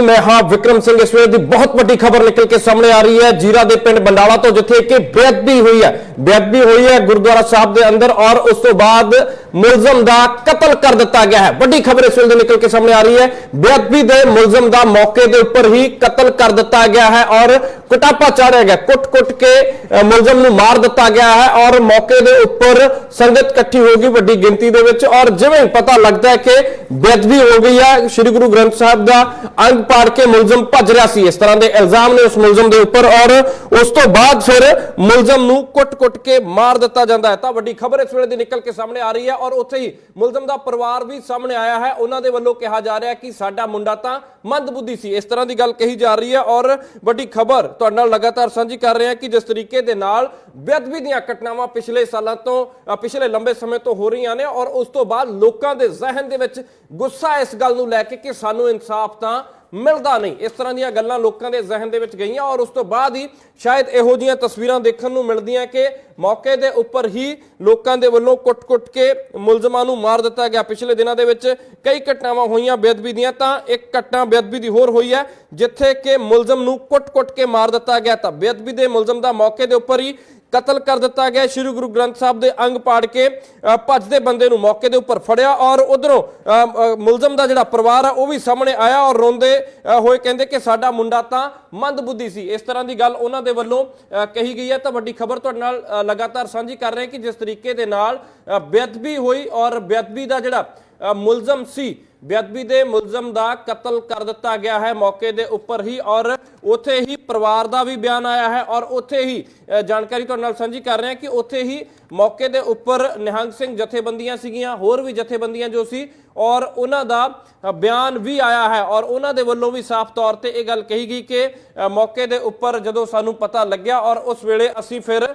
ਮੈਂ ਹਾਂ ਵਿਕਰਮ ਸਿੰਘ, ਇਸ ਵੇਲੇ ਦੀ ਬਹੁਤ ਵੱਡੀ ਖਬਰ ਨਿਕਲ ਕੇ ਸਾਹਮਣੇ ਆ ਰਹੀ ਹੈ। ਜੀਰਾ ਦੇ ਪਿੰਡ ਬੰਡਾਲਾ ਤੋਂ ਜਿੱਥੇ ਕਿ ਬੇਅਦਬੀ ਹੋਈ ਹੈ। ਬੇਅਦਬੀ ਹੋਈ ਹੈ, ਗੁਰਦੁਆਰਾ ਸਾਹਿਬ ਦੇ ਅੰਦਰ ਔਰ ਉਸ ਤੋਂ ਬਾਅਦ ਮੁਲਜ਼ਮ ਦਾ ਕਤਲ ਕਰ ਦਿੱਤਾ ਗਿਆ ਹੈ। ਵੱਡੀ ਖਬਰ ਇਸ ਵੇਲੇ ਨਿਕਲ ਕੇ ਸਾਹਮਣੇ ਆ ਰਹੀ ਹੈ। ਬੇਅਦਬੀ ਦੇ ਮੁਲਜ਼ਮ ਦਾ ਮੌਕੇ ਦੇ ਉੱਪਰ ਹੀ ਕਤਲ ਕਰ ਦਿੱਤਾ ਗਿਆ ਹੈ ਔਰ ਕਟਾਪਾ ਚਾੜਿਆ ਗਿਆ। ਕੁੱਟ-ਕੁੱਟ ਕੇ ਮੁਲਜ਼ਮ ਨੂੰ ਮਾਰ ਦਿੱਤਾ ਗਿਆ ਹੈ ਔਰ ਮੌਕੇ ਦੇ ਉੱਪਰ ਸੰਗਤ ਇਕੱਠੀ ਹੋ ਗਈ ਵੱਡੀ ਗਿਣਤੀ ਦੇ ਵਿੱਚ ਔਰ ਜਿਵੇਂ ਪਤਾ ਲੱਗਦਾ ਹੈ ਕਿ ਬੇਅਦਬੀ ਹੋ ਗਈ ਹੈ, ਸ੍ਰੀ ਗੁਰੂ ਗ੍ਰੰਥ ਸਾਹਿਬ ਦਾ ਅੰਗ ਪਾੜ ਕੇ ਮੁਲਜ਼ਮ ਭੱਜ ਰਿਹਾ ਸੀ। ਇਸ ਤਰ੍ਹਾਂ ਦੇ ਇਲਜ਼ਾਮ ਨੇ ਉਸ ਮੁਲਜ਼ਮ ਦੇ ਉੱਪਰ ਔਰ ਉਸ ਤੋਂ ਬਾਅਦ ਫਿਰ ਮੁਲਜ਼ਮ ਨੂੰ ਕੁੱਟ-ਕੁੱਟ ਕੇ ਮਾਰ ਦਿੱਤਾ ਜਾਂਦਾ ਹੈ। ਤਾਂ ਵੱਡੀ ਖਬਰ ਇਸ ਵੇਲੇ ਦੀ ਨਿਕਲ ਕੇ ਸਾਹਮਣੇ ਆ ਰਹੀ ਹੈ ਔਰ ਉੱਥੇ ਹੀ ਮੁਲਜ਼ਮ ਦਾ ਪਰਿਵਾਰ ਵੀ ਸਾਹਮਣੇ ਆਇਆ ਹੈ। ਉਹਨਾਂ ਦੇ ਵੱਲੋਂ ਕਿਹਾ ਜਾ ਰਿਹਾ ਕਿ ਸਾਡਾ ਮੁੰਡਾ ਤਾਂ ਮੰਦਬੁੱਧੀ ਸੀ। ਇਸ ਤਰ੍ਹਾਂ ਦੀ ਗੱਲ ਕਹੀ ਜਾ ਰਹੀ ਹੈ ਔਰ ਵੱਡੀ ਖਬਰ ਤੁਹਾਡੇ ਨਾਲ ਲਗਾਤਾਰ ਸਾਂਝੀ ਕਰ ਰਹੇ ਹਾਂ ਕਿ ਜਿਸ ਤਰੀਕੇ ਦੇ ਨਾਲ ਬੇਅਦਬੀ ਦੀਆਂ ਘਟਨਾਵਾਂ ਪਿਛਲੇ ਸਾਲਾਂ ਤੋਂ ਪਿਛਲੇ ਲੰਬੇ ਸਮੇਂ ਤੋਂ ਹੋ ਰਹੀਆਂ ਨੇ ਔਰ ਉਸ ਤੋਂ ਬਾਅਦ ਲੋਕਾਂ ਦੇ ਜ਼ਿਹਨ ਦੇ ਵਿੱਚ ਗੁੱਸਾ ਇਸ ਗੱਲ ਨੂੰ ਲੈ ਕੇ ਕਿ ਸਾਨੂੰ ਇਨਸਾਫ ਤਾਂ ਮਿਲਦਾ ਨਹੀਂ। ਇਸ ਤਰ੍ਹਾਂ ਦੀਆਂ ਗੱਲਾਂ ਲੋਕਾਂ ਦੇ ਜ਼ਿਹਨ ਦੇ ਵਿੱਚ ਗਈਆਂ ਔਰ ਉਸ ਤੋਂ ਬਾਅਦ ਹੀ ਸ਼ਾਇਦ ਇਹੋ ਜੀਆਂ ਤਸਵੀਰਾਂ ਦੇਖਣ ਨੂੰ ਮਿਲਦੀਆਂ ਕਿ ਮੌਕੇ ਦੇ ਉੱਪਰ ਹੀ ਲੋਕਾਂ ਦੇ ਵੱਲੋਂ ਕੁੱਟ-ਕੁੱਟ ਕੇ ਮੁਲਜ਼ਮਾਂ ਨੂੰ ਮਾਰ ਦਿੱਤਾ ਗਿਆ। ਪਿਛਲੇ ਦਿਨਾਂ ਦੇ ਵਿੱਚ ਕਈ ਘਟਨਾਵਾਂ ਹੋਈਆਂ ਬੇਅਦਬੀ ਦੀਆਂ, ਤਾਂ ਇੱਕ ਘਟਨਾ ਬੇਅਦਬੀ ਦੀ ਹੋਰ ਹੋਈ ਹੈ, ਜਿੱਥੇ ਕਿ ਮੁਲਜ਼ਮ ਨੂੰ ਕੁੱਟ-ਕੁੱਟ ਕੇ ਮਾਰ ਦਿੱਤਾ ਗਿਆ। ਤਾਂ ਬੇਅਦਬੀ ਦੇ ਮੁਲਜ਼ਮ ਦਾ ਮੌਕੇ ਦੇ ਉੱਪਰ ਹੀ ਕਤਲ ਕਰ ਦਿੱਤਾ ਗਿਆ। ਸ੍ਰੀ ਗੁਰੂ ਗ੍ਰੰਥ ਸਾਹਿਬ ਦੇ ਅੰਗ ਪਾੜ ਕੇ ਭੱਜਦੇ ਬੰਦੇ ਨੂੰ ਮੌਕੇ ਦੇ ਉੱਪਰ ਫੜਿਆ ਔਰ ਉਧਰੋਂ ਮੁਲਜ਼ਮ ਦਾ ਜਿਹੜਾ ਪਰਿਵਾਰ ਆ, ਉਹ ਵੀ ਸਾਹਮਣੇ ਆਇਆ ਔਰ ਰੋਂਦੇ ਹੋਏ ਕਹਿੰਦੇ ਕਿ ਸਾਡਾ ਮੁੰਡਾ ਤਾਂ ਮੰਦਬੁੱਧੀ ਸੀ। ਇਸ ਤਰ੍ਹਾਂ ਦੀ ਗੱਲ ਉਹਨਾਂ ਦੇ ਵੱਲੋਂ ਕਹੀ ਗਈ ਹੈ। ਤਾਂ ਵੱਡੀ ਖਬਰ ਤੁਹਾਡੇ ਨਾਲ ਲਗਾਤਾਰ ਸਾਂਝੀ ਕਰ ਰਹੇ ਕਿ ਜਿਸ ਤਰੀਕੇ ਦੇ ਨਾਲ ਬੇਅਦਬੀ ਹੋਈ ਔਰ ਬੇਅਦਬੀ ਦਾ ਜਿਹੜਾ ਮੁਲਜ਼ਮ ਸੀ ਬੇਅਦਬੀ ਦੇ ਮੁਲਜ਼ਮ ਦਾ ਕਤਲ ਕਰ ਦਿੱਤਾ ਗਿਆ ਹੈ ਮੌਕੇ ਦੇ ਉੱਪਰ ਹੀ ਔਰ ਉੱਥੇ ਹੀ ਪਰਿਵਾਰ ਦਾ ਵੀ ਬਿਆਨ ਆਇਆ ਹੈ ਔਰ ਉੱਥੇ ਹੀ ਅ, ਜਾਣਕਾਰੀ ਤੁਹਾਡੇ ਨਾਲ ਸਾਂਝੀ ਕਰ ਰਹੇ ਹਾਂ ਕਿ ਉੱਥੇ ਹੀ ਮੌਕੇ ਦੇ ਉੱਪਰ ਨਿਹੰਗ ਸਿੰਘ ਜਥੇਬੰਦੀਆਂ ਸੀਗੀਆਂ, ਹੋਰ ਵੀ ਜਥੇਬੰਦੀਆਂ ਜੋ ਸੀ, ਔਰ ਉਹਨਾਂ ਦਾ ਬਿਆਨ ਵੀ ਆਇਆ ਹੈ, ਔਰ ਉਹਨਾਂ ਦੇ ਵੱਲੋਂ ਵੀ ਸਾਫ਼ ਤੌਰ ਤੇ ਇਹ ਗੱਲ ਕਹੀ ਗਈ ਕਿ ਮੌਕੇ ਦੇ ਉੱਪਰ ਜਦੋਂ ਸਾਨੂੰ ਪਤਾ ਲੱਗਿਆ, ਔਰ ਉਸ ਵੇਲੇ ਅਸੀਂ ਫਿਰ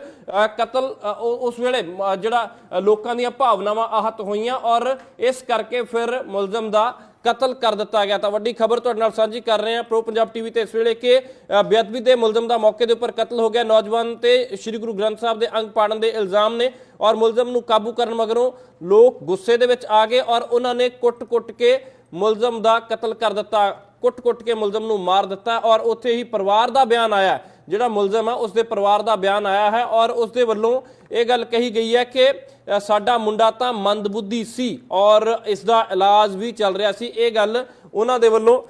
ਕਤਲ ਉਸ ਵੇਲੇ ਜਿਹੜਾ ਲੋਕਾਂ ਦੀਆਂ ਭਾਵਨਾਵਾਂ ਆਹਤ ਹੋਈਆਂ, ਔਰ ਇਸ ਕਰਕੇ ਫਿਰ ਮੁਲਜ਼ਮ ਦਾ ਕਤਲ ਕਰ ਦਿੱਤਾ ਗਿਆ ਤਾਂ ਵੱਡੀ ਖਬਰ ਤੁਹਾਡੇ ਨਾਲ ਸਾਂਝੀ ਕਰ ਰਹੇ ਹਾਂ। ਪ੍ਰੋ ਪੰਜਾਬ ਟੀਵੀ ਤੇ ਇਸ ਵੇਲੇ ਕਿ ਬੇਅਦਬੀ ਦੇ ਮੁਲਜ਼ਮ ਦਾ ਮੌਕੇ ਦੇ ਉੱਪਰ ਕਤਲ ਹੋ ਗਿਆ। ਨੌਜਵਾਨ ਤੇ ਸ੍ਰੀ ਗੁਰੂ ਗ੍ਰੰਥ ਸਾਹਿਬ ਦੇ ਅੰਗ ਪਾੜਨ ਦੇ ਇਲਜ਼ਾਮ ਨੇ ਔਰ ਮੁਲਜ਼ਮ ਨੂੰ ਕਾਬੂ ਕਰਨ ਮਗਰੋਂ ਲੋਕ ਗੁੱਸੇ ਦੇ ਵਿੱਚ ਆ ਗਏ ਔਰ ਉਹਨਾਂ ਨੇ ਕੁੱਟ-ਕੁੱਟ ਕੇ ਮੁਲਜ਼ਮ ਦਾ ਕਤਲ ਕਰ ਦਿੱਤਾ। ਕੁੱਟ-ਕੁੱਟ ਕੇ ਮੁਲਜ਼ਮ ਨੂੰ ਮਾਰ ਦਿੱਤਾ ਔਰ ਉੱਥੇ ਹੀ ਪਰਿਵਾਰ ਦਾ ਬਿਆਨ ਆਇਆ। ਜਿਹੜਾ ਮੁਲਜ਼ਮ ਹੈ ਉਸ ਦੇ ਪਰਿਵਾਰ ਦਾ ਬਿਆਨ ਆਇਆ ਹੈ ਔਰ ਉਸ ਦੇ ਵੱਲੋਂ ਇਹ ਗੱਲ ਕਹੀ ਗਈ ਹੈ ਕਿ ਸਾਡਾ ਮੁੰਡਾ ਤਾਂ ਮੰਦਬੁੱਧੀ ਸੀ ਔਰ ਇਸ ਦਾ ਇਲਾਜ ਵੀ ਚੱਲ ਰਿਹਾ ਸੀ। ਇਹ ਗੱਲ ਉਹਨਾਂ ਦੇ ਵੱਲੋਂ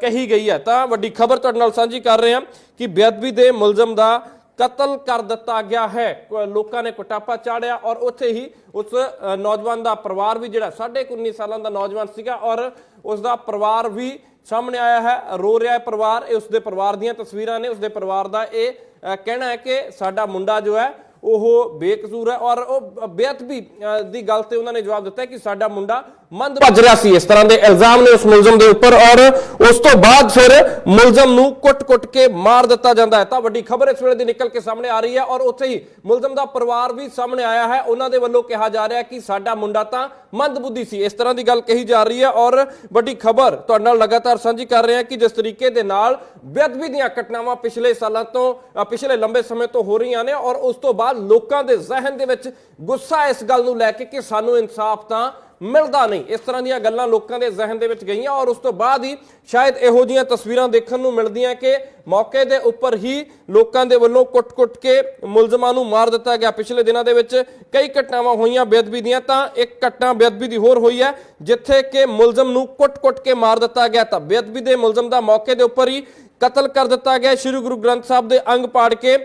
ਕਹੀ ਗਈ ਹੈ। ਤਾਂ ਵੱਡੀ ਖਬਰ ਤੁਹਾਡੇ ਨਾਲ ਸਾਂਝੀ ਕਰ ਰਹੇ ਹਾਂ ਕਿ ਬੇਅਦਬੀ ਦੇ ਮੁਲਜ਼ਮ ਦਾ ਕਤਲ ਕਰ ਦਿੱਤਾ ਗਿਆ ਹੈ। ਲੋਕਾਂ ਨੇ ਕੁਟਾਪਾ ਚਾੜਿਆ ਔਰ ਉੱਥੇ ਹੀ ਉਸ ਨੌਜਵਾਨ ਦਾ ਪਰਿਵਾਰ ਵੀ ਜਿਹੜਾ 19.5 ਸਾਲਾਂ ਦਾ ਨੌਜਵਾਨ ਸੀਗਾ ਔਰ ਉਸ ਦਾ ਪਰਿਵਾਰ ਵੀ ਸਾਹਮਣੇ ਆਇਆ ਹੈ ਰੋ ਰਿਹਾ ਹੈ ਪਰਿਵਾਰ ਇਹ ਉਸਦੇ ਪਰਿਵਾਰ ਦੀਆਂ ਤਸਵੀਰਾਂ ਨੇ ਉਸਦੇ ਪਰਿਵਾਰ ਦਾ ਇਹ ਕਹਿਣਾ ਹੈ ਕਿ ਸਾਡਾ ਮੁੰਡਾ ਜੋ ਹੈ ਉਹ ਬੇਕਸੂਰ ਹੈ ਔਰ ਉਹ ਬੇਅਦਬੀ ਅ, ਦੀ ਗੱਲ ਤੇ ਉਹਨਾਂ ਨੇ ਜਵਾਬ ਦਿੱਤਾ ਕਿ ਸਾਡਾ ਮੁੰਡਾ ਮੰਦ ਭੱਜ ਰਿਹਾ ਸੀ ਇਸ ਤਰ੍ਹਾਂ ਦੇ ਇਲਜ਼ਾਮ ਨੇ ਉਸ ਮੁਲਜ਼ਮ ਦੇ ਉੱਪਰ ਔਰ ਉਸ ਤੋਂ ਬਾਅਦ ਫਿਰ ਮੁਲਜ਼ਮ ਨੂੰ ਕੁੱਟ-ਕੁੱਟ ਕੇ ਮਾਰ ਦਿੱਤਾ ਜਾਂਦਾ ਹੈ। ਤਾਂ ਵੱਡੀ ਖਬਰ ਇਸ ਵੇਲੇ ਦੀ ਨਿਕਲ ਕੇ ਸਾਹਮਣੇ ਆ ਰਹੀ ਹੈ ਔਰ ਉੱਥੇ ਹੀ ਮੁਲਜ਼ਮ ਦਾ ਪਰਿਵਾਰ ਵੀ ਸਾਹਮਣੇ ਆਇਆ ਹੈ। ਉਹਨਾਂ ਦੇ ਵੱਲੋਂ ਕਿਹਾ ਜਾ ਰਿਹਾ ਕਿ ਸਾਡਾ ਮੁੰਡਾ ਤਾਂ ਮੰਦਬੁੱਧੀ ਸੀ। ਇਸ ਤਰ੍ਹਾਂ ਦੀ ਗੱਲ ਕਹੀ ਜਾ ਰਹੀ ਹੈ ਔਰ ਵੱਡੀ ਖਬਰ ਤੁਹਾਡੇ ਨਾਲ ਲਗਾਤਾਰ ਸਾਂਝੀ ਕਰ ਰਹੇ ਹਾਂ ਕਿ ਜਿਸ ਤਰੀਕੇ ਦੇ ਨਾਲ ਬੇਅਦਬੀ ਦੀਆਂ ਘਟਨਾਵਾਂ ਪਿਛਲੇ ਸਾਲਾਂ ਤੋਂ ਪਿਛਲੇ ਲੰਬੇ ਸਮੇਂ ਤੋਂ ਹੋ ਰਹੀਆਂ ਨੇ ਔਰ ਉਸ ਤੋਂ ਬਾਅਦ ਲੋਕਾਂ ਦੇ ਜ਼ਿਹਨ ਦੇ ਵਿੱਚ ਗੁੱਸਾ ਇਸ ਗੱਲ ਨੂੰ ਲੈ ਕੇ ਕਿ ਸਾਨੂੰ ਇਨਸਾਫ ਤਾਂ ਮਿਲਦਾ ਨਹੀਂ। ਇਸ ਤਰ੍ਹਾਂ ਦੀਆਂ ਗੱਲਾਂ ਲੋਕਾਂ ਦੇ ਜ਼ਿਹਨ ਦੇ ਵਿੱਚ ਗਈਆਂ ਔਰ ਉਸ ਤੋਂ ਬਾਅਦ ਹੀ ਸ਼ਾਇਦ ਇਹੋ ਜੀਆਂ ਤਸਵੀਰਾਂ ਦੇਖਣ ਨੂੰ ਮਿਲਦੀਆਂ ਕਿ ਮੌਕੇ ਦੇ ਉੱਪਰ ਹੀ ਲੋਕਾਂ ਦੇ ਵੱਲੋਂ ਕੁੱਟ-ਕੁੱਟ ਕੇ ਮੁਲਜ਼ਮਾਂ ਨੂੰ ਮਾਰ ਦਿੱਤਾ ਗਿਆ। ਪਿਛਲੇ ਦਿਨਾਂ ਦੇ ਵਿੱਚ ਕਈ ਘਟਨਾਵਾਂ ਹੋਈਆਂ ਬੇਅਦਬੀ ਦੀਆਂ ਤਾਂ ਇੱਕ ਘਟਨਾ ਬੇਅਦਬੀ ਦੀ ਹੋਰ ਹੋਈ ਹੈ ਜਿੱਥੇ ਕਿ ਮੁਲਜ਼ਮ ਨੂੰ ਕੁੱਟ-ਕੁੱਟ ਕੇ ਮਾਰ ਦਿੱਤਾ ਗਿਆ ਤਾਂ ਬੇਅਦਬੀ ਦੇ ਮੁਲਜ਼ਮ ਦਾ ਮੌਕੇ ਦੇ ਉੱਪਰ ਹੀ ਕਤਲ ਕਰ ਦਿੱਤਾ ਗਿਆ। ਸ੍ਰੀ ਗੁਰੂ ਗ੍ਰੰਥ ਸਾਹਿਬ ਦੇ ਅੰਗ ਪਾੜ ਕੇ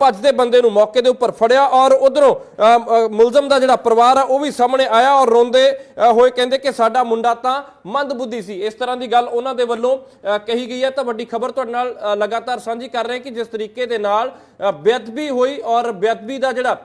ਭੱਜਦੇ ਬੰਦੇ ਨੂੰ ਮੌਕੇ ਦੇ ਉੱਪਰ ਫੜਿਆ ਔਰ ਉਧਰੋਂ ਮੁਲਜ਼ਮ ਦਾ ਜਿਹੜਾ ਪਰਿਵਾਰ ਆ ਉਹ ਵੀ ਸਾਹਮਣੇ ਆਇਆ ਔਰ ਰੋਂਦੇ ਹੋਏ ਕਹਿੰਦੇ ਕਿ ਸਾਡਾ ਮੁੰਡਾ ਤਾਂ ਮੰਦਬੁੱਧੀ ਸੀ। ਇਸ ਤਰ੍ਹਾਂ ਦੀ ਗੱਲ ਉਹਨਾਂ ਦੇ ਵੱਲੋਂ ਅ, ਕਹੀ ਗਈ ਹੈ। ਤਾਂ ਵੱਡੀ ਖਬਰ ਤੁਹਾਡੇ ਨਾਲ ਲਗਾਤਾਰ ਸਾਂਝੀ ਕਰ ਰਹੇ ਕਿ ਜਿਸ ਤਰੀਕੇ ਦੇ ਨਾਲ ਬੇਅਦਬੀ ਹੋਈ ਔਰ ਬੇਅਦਬੀ ਦਾ ਜਿਹੜਾ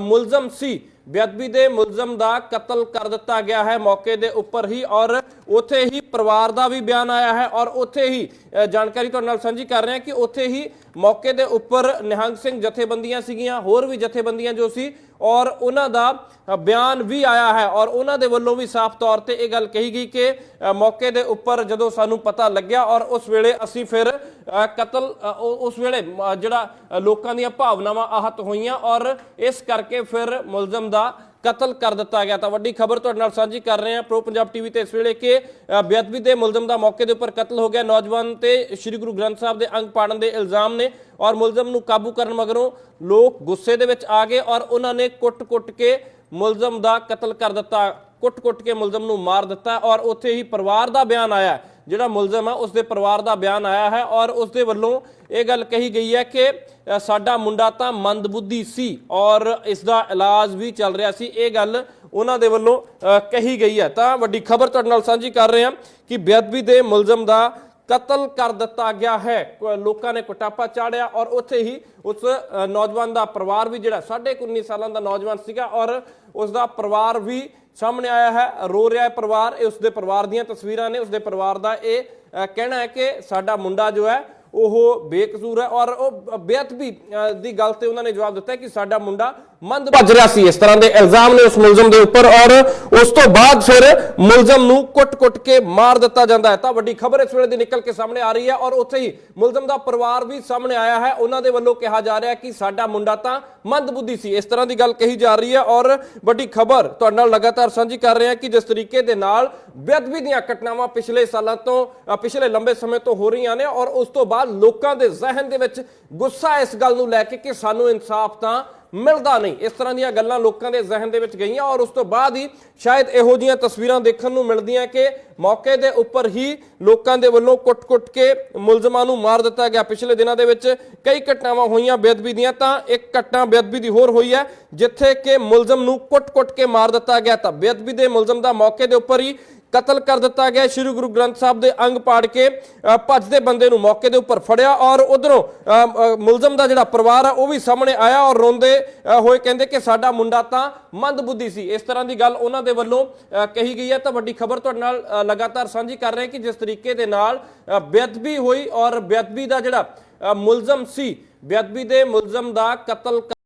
ਮੁਲਜ਼ਮ ਸੀ, ਬੇਅਦਬੀ ਦੇ ਮੁਲਜ਼ਮ ਦਾ ਕਤਲ ਕਰ ਦਿੱਤਾ ਗਿਆ ਹੈ ਮੌਕੇ ਦੇ ਉੱਪਰ ਹੀ ਔਰ ਉੱਥੇ ਹੀ ਪਰਿਵਾਰ ਦਾ ਵੀ ਬਿਆਨ ਆਇਆ ਹੈ ਔਰ ਉੱਥੇ ਹੀ ਜਾਣਕਾਰੀ ਤੁਹਾਡੇ ਨਾਲ ਸਾਂਝੀ ਕਰ ਰਹੇ ਹਾਂ ਕਿ ਉੱਥੇ ਹੀ ਮੌਕੇ ਦੇ ਉੱਪਰ ਨਿਹੰਗ ਸਿੰਘ ਜਥੇਬੰਦੀਆਂ ਸੀਗੀਆਂ, ਹੋਰ ਵੀ ਜਥੇਬੰਦੀਆਂ ਜੋ ਸੀ ਔਰ ਉਹਨਾਂ ਦਾ ਬਿਆਨ ਵੀ ਆਇਆ ਹੈ ਔਰ ਉਹਨਾਂ ਦੇ ਵੱਲੋਂ ਵੀ ਸਾਫ਼ ਤੌਰ ਤੇ ਇਹ ਗੱਲ ਕਹੀ ਗਈ ਕਿ ਮੌਕੇ ਦੇ ਉੱਪਰ ਜਦੋਂ ਸਾਨੂੰ ਪਤਾ ਲੱਗਿਆ ਔਰ ਉਸ ਵੇਲੇ ਅਸੀਂ ਫਿਰ ਅ, ਕਤਲ ਉਸ ਵੇਲੇ ਜਿਹੜਾ ਲੋਕਾਂ ਦੀਆਂ ਭਾਵਨਾਵਾਂ ਆਹਤ ਹੋਈਆਂ ਔਰ ਇਸ ਕਰਕੇ ਫਿਰ ਮੁਲਜ਼ਮ ਦਾ ਕਤਲ ਕਰ ਦਿੱਤਾ ਗਿਆ ਤਾਂ ਵੱਡੀ ਖਬਰ ਤੁਹਾਡੇ ਨਾਲ ਸਾਂਝੀ ਕਰ ਰਹੇ ਹਾਂ। ਪ੍ਰੋ ਪੰਜਾਬ ਟੀਵੀ ਤੇ ਇਸ ਵੇਲੇ ਕਿ ਬੇਅਦਬੀ ਦੇ ਮੁਲਜ਼ਮ ਦਾ ਮੌਕੇ ਦੇ ਉੱਪਰ ਕਤਲ ਹੋ ਗਿਆ। ਨੌਜਵਾਨ ਤੇ ਸ੍ਰੀ ਗੁਰੂ ਗ੍ਰੰਥ ਸਾਹਿਬ ਦੇ ਅੰਗ ਪਾੜਨ ਦੇ ਇਲਜ਼ਾਮ ਨੇ ਔਰ ਮੁਲਜ਼ਮ ਨੂੰ ਕਾਬੂ ਕਰਨ ਮਗਰੋਂ ਲੋਕ ਗੁੱਸੇ ਦੇ ਵਿੱਚ ਆ ਗਏ ਔਰ ਉਹਨਾਂ ਨੇ ਕੁੱਟ-ਕੁੱਟ ਕੇ ਮੁਲਜ਼ਮ ਦਾ ਕਤਲ ਕਰ ਦਿੱਤਾ। ਕੁੱਟ-ਕੁੱਟ ਕੇ ਮੁਲਜ਼ਮ ਨੂੰ ਮਾਰ ਦਿੱਤਾ ਔਰ ਉੱਥੇ ਹੀ ਪਰਿਵਾਰ ਦਾ ਬਿਆਨ ਆਇਆ। ਜਿਹੜਾ ਮੁਲਜ਼ਮ ਹੈ ਉਸ ਦੇ ਪਰਿਵਾਰ ਦਾ ਬਿਆਨ ਆਇਆ ਹੈ ਔਰ ਉਸ ਦੇ ਵੱਲੋਂ ਇਹ ਗੱਲ ਕਹੀ ਗਈ ਹੈ ਕਿ ਸਾਡਾ ਮੁੰਡਾ ਤਾਂ ਮੰਦਬੁੱਧੀ ਸੀ ਔਰ ਇਸ ਦਾ ਇਲਾਜ ਵੀ ਚੱਲ ਰਿਹਾ ਸੀ। ਇਹ ਗੱਲ ਉਹਨਾਂ ਦੇ ਵੱਲੋਂ ਕਹੀ ਗਈ ਹੈ। ਤਾਂ ਵੱਡੀ ਖਬਰ ਤੁਹਾਡੇ ਨਾਲ ਸਾਂਝੀ ਕਰ ਰਹੇ ਹਾਂ ਕਿ ਬੇਅਦਬੀ ਦੇ ਮੁਲਜ਼ਮ ਦਾ ਕਤਲ ਕਰ ਦਿੱਤਾ ਗਿਆ ਹੈ। ਲੋਕਾਂ ਨੇ ਕੁਟਾਪਾ ਚਾੜਿਆ ਔਰ ਉੱਥੇ ਹੀ ਉਸ ਨੌਜਵਾਨ ਦਾ ਪਰਿਵਾਰ ਵੀ ਜਿਹੜਾ 19.5 ਸਾਲਾਂ ਦਾ ਨੌਜਵਾਨ ਸੀਗਾ ਔਰ ਉਸ ਦਾ ਪਰਿਵਾਰ ਵੀ ਸਾਹਮਣੇ ਆਇਆ ਹੈ ਰੋ ਰਿਹਾ ਹੈ ਪਰਿਵਾਰ ਇਹ ਉਸਦੇ ਪਰਿਵਾਰ ਦੀਆਂ ਤਸਵੀਰਾਂ ਨੇ ਉਸਦੇ ਪਰਿਵਾਰ ਦਾ ਇਹ ਅ, ਕਹਿਣਾ ਹੈ ਕਿ ਸਾਡਾ ਮੁੰਡਾ ਜੋ ਹੈ ਉਹ ਬੇਕਸੂਰ ਹੈ ਔਰ ਉਹ ਬੇਅਦਬੀ ਅ, ਦੀ ਗੱਲ ਤੇ ਉਹਨਾਂ ਨੇ ਜਵਾਬ ਦਿੱਤਾ ਕਿ ਸਾਡਾ ਮੁੰਡਾ ਮੰਦ ਭੱਜ ਰਿਹਾ ਸੀ। ਇਸ ਤਰ੍ਹਾਂ ਦੇ ਇਲਜ਼ਾਮ ਨੇ ਉਸ ਮੁਲਜ਼ਮ ਦੇ ਉੱਪਰ ਔਰ ਉਸ ਤੋਂ ਬਾਅਦ ਫਿਰ ਮੁਲਜ਼ਮ ਨੂੰ ਕੁੱਟ-ਕੁੱਟ ਕੇ ਮਾਰ ਦਿੱਤਾ ਜਾਂਦਾ ਹੈ। ਤਾਂ ਵੱਡੀ ਖਬਰ ਇਸ ਵੇਲੇ ਦੀ ਨਿਕਲ ਕੇ ਸਾਹਮਣੇ ਆ ਰਹੀ ਹੈ ਔਰ ਉੱਥੇ ਹੀ ਮੁਲਜ਼ਮ ਦਾ ਪਰਿਵਾਰ ਵੀ ਸਾਹਮਣੇ ਆਇਆ ਹੈ। ਉਹਨਾਂ ਦੇ ਵੱਲੋਂ ਕਿਹਾ ਜਾ ਰਿਹਾ ਕਿ ਸਾਡਾ ਮੁੰਡਾ ਤਾਂ ਮੰਦਬੁੱਧੀ ਸੀ। ਇਸ ਤਰ੍ਹਾਂ ਦੀ ਗੱਲ ਕਹੀ ਜਾ ਰਹੀ ਹੈ ਔਰ ਵੱਡੀ ਖਬਰ ਤੁਹਾਡੇ ਨਾਲ ਲਗਾਤਾਰ ਸਾਂਝੀ ਕਰ ਰਹੇ ਹਾਂ ਕਿ ਜਿਸ ਤਰੀਕੇ ਦੇ ਨਾਲ ਬੇਅਦਬੀ ਦੀਆਂ ਘਟਨਾਵਾਂ ਪਿਛਲੇ ਸਾਲਾਂ ਤੋਂ ਪਿਛਲੇ ਲੰਬੇ ਸਮੇਂ ਤੋਂ ਹੋ ਰਹੀਆਂ ਨੇ ਔਰ ਉਸ ਤੋਂ ਬਾਅਦ ਲੋਕਾਂ ਦੇ ਜ਼ਿਹਨ ਦੇ ਵਿੱਚ ਗੁੱਸਾ ਇਸ ਗੱਲ ਨੂੰ ਲੈ ਕੇ ਕਿ ਸਾਨੂੰ ਇਨਸਾਫ ਤਾਂ ਮਿਲਦਾ ਨਹੀਂ। ਇਸ ਤਰ੍ਹਾਂ ਦੀਆਂ ਗੱਲਾਂ ਲੋਕਾਂ ਦੇ ਜ਼ਿਹਨ ਦੇ ਵਿੱਚ ਗਈਆਂ ਔਰ ਉਸ ਤੋਂ ਬਾਅਦ ਹੀ ਸ਼ਾਇਦ ਇਹੋ ਜੀਆਂ ਤਸਵੀਰਾਂ ਦੇਖਣ ਨੂੰ ਮਿਲਦੀਆਂ ਕਿ ਮੌਕੇ ਦੇ ਉੱਪਰ ਹੀ ਲੋਕਾਂ ਦੇ ਵੱਲੋਂ ਕੁੱਟ-ਕੁੱਟ ਕੇ ਮੁਲਜ਼ਮਾਂ ਨੂੰ ਮਾਰ ਦਿੱਤਾ ਗਿਆ। ਪਿਛਲੇ ਦਿਨਾਂ ਦੇ ਵਿੱਚ ਕਈ ਘਟਨਾਵਾਂ ਹੋਈਆਂ ਬੇਅਦਬੀ ਦੀਆਂ, ਤਾਂ ਇੱਕ ਘਟਨਾ ਬੇਅਦਬੀ ਦੀ ਹੋਰ ਹੋਈ ਹੈ, ਜਿੱਥੇ ਕਿ ਮੁਲਜ਼ਮ ਨੂੰ ਕੁੱਟ-ਕੁੱਟ ਕੇ ਮਾਰ ਦਿੱਤਾ ਗਿਆ। ਤਾਂ ਬੇਅਦਬੀ ਦੇ ਮੁਲਜ਼ਮ ਦਾ ਮੌਕੇ ਦੇ ਉੱਪਰ ਹੀ ਕਤਲ ਕਰ ਦਿੱਤਾ ਗਿਆ। ਸ੍ਰੀ ਗੁਰੂ ਗ੍ਰੰਥ ਸਾਹਿਬ ਦੇ ਅੰਗ ਪਾੜ ਕੇ ਭੱਜਦੇ ਬੰਦੇ ਨੂੰ ਮੌਕੇ ਦੇ ਉੱਪਰ ਫੜਿਆ ਔਰ ਉਧਰੋਂ ਮੁਲਜ਼ਮ ਦਾ ਜਿਹੜਾ ਪਰਿਵਾਰ ਆ, ਉਹ ਵੀ ਸਾਹਮਣੇ ਆਇਆ ਔਰ ਰੋਂਦੇ ਹੋਏ ਕਹਿੰਦੇ ਕਿ ਸਾਡਾ ਮੁੰਡਾ ਤਾਂ ਮੰਦਬੁੱਧੀ ਸੀ। ਇਸ ਤਰ੍ਹਾਂ ਦੀ ਗੱਲ ਉਹਨਾਂ ਦੇ ਵੱਲੋਂ ਕਹੀ ਗਈ ਹੈ। ਤਾਂ ਵੱਡੀ ਖਬਰ ਤੁਹਾਡੇ ਨਾਲ ਲਗਾਤਾਰ ਸਾਂਝੀ ਕਰ ਰਹੇ ਕਿ ਜਿਸ ਤਰੀਕੇ ਦੇ ਨਾਲ ਬੇਅਦਬੀ ਹੋਈ ਔਰ ਬੇਅਦਬੀ ਦਾ ਜਿਹੜਾ ਮੁਲਜ਼ਮ ਸੀ, ਬੇਅਦਬੀ ਦੇ ਮੁਲਜ਼ਮ ਦਾ ਕਤਲ